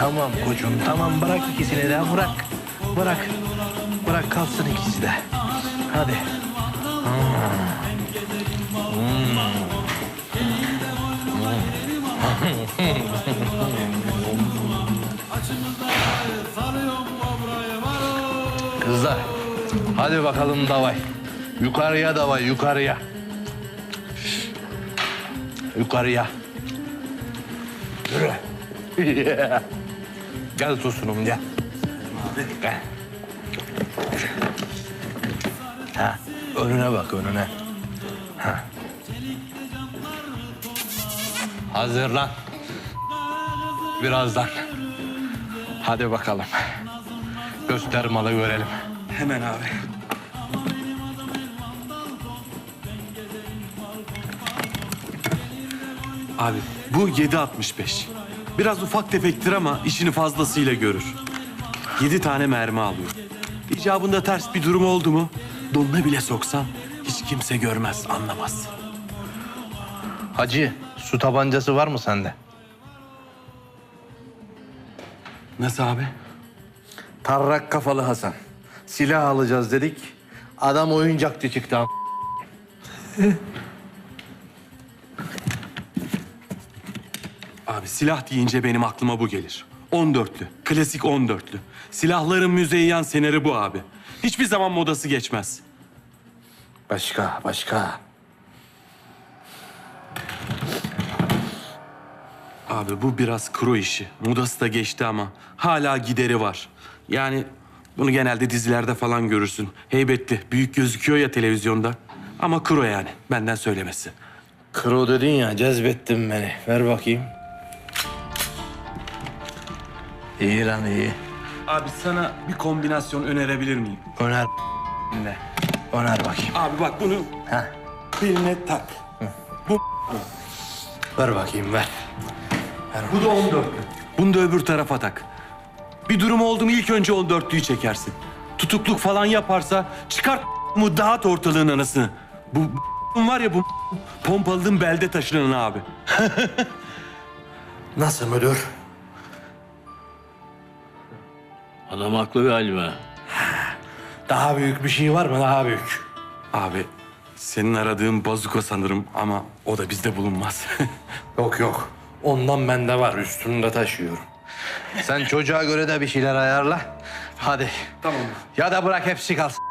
Tamam koçum tamam bırak ikisini de bırak. Bırak. Bırak kalsın ikisi de. Hadi. Kızlar hadi bakalım davay. Yukarıya davay yukarıya. Yukarıya. Yürü. gel tosunum gel. Gel. Ha, önüne bak önüne. Ha. Hazırlan. Birazdan. Hadi bakalım. Göster malı görelim. Hemen abi. Abi bu 7.65. Biraz ufak tefektir ama işini fazlasıyla görür. Yedi tane mermi alıyor. İcabında ters bir durum oldu mu donuna bile soksan hiç kimse görmez, anlamaz. Hacı, su tabancası var mı sende? Nasıl abi? Tarrak kafalı Hasan. Silah alacağız dedik. Adam oyuncakçı çıktı. Abi silah deyince benim aklıma bu gelir. 14'lü, klasik 14'lü. Silahların müzeyyen seneri bu abi. Hiçbir zaman modası geçmez. Başka, başka. Abi bu biraz kuru işi. Modası da geçti ama hala gideri var. Yani bunu genelde dizilerde falan görürsün. Heybetli, büyük gözüküyor ya televizyonda. Ama kuru yani, benden söylemesi. Kro dedin ya, cezbettin beni. Ver bakayım. İyi lan iyi. Abi sana bir kombinasyon önerebilir miyim? Öner ne? Öner bakayım. Abi bak bunu Heh. beline tak. Ver bakayım, ver. Bu da 14'lü. Bunu da öbür tarafa tak. Bir durum oldu mu ilk önce 14'lüyü çekersin. Tutukluk falan yaparsa çıkart mu dağıt ortalığın anasını. Bu var ya bu pompalının belde taşınan abi. Nasıl müdür? Adam haklı galiba. Daha büyük bir şey var mı? Daha büyük. Abi senin aradığın bazuka sanırım ama o da bizde bulunmaz. Yok yok. Ondan bende var. Üstümde taşıyorum. Sen çocuğa göre de bir şeyler ayarla. Hadi. tamam. Ya da bırak hepsi kalsın.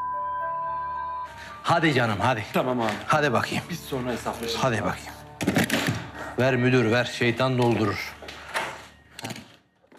Hadi canım hadi. Tamam abi. Hadi bakayım. Biz sonra hesaplaşırız. Hadi bakayım. Ver müdür ver. Şeytan doldurur.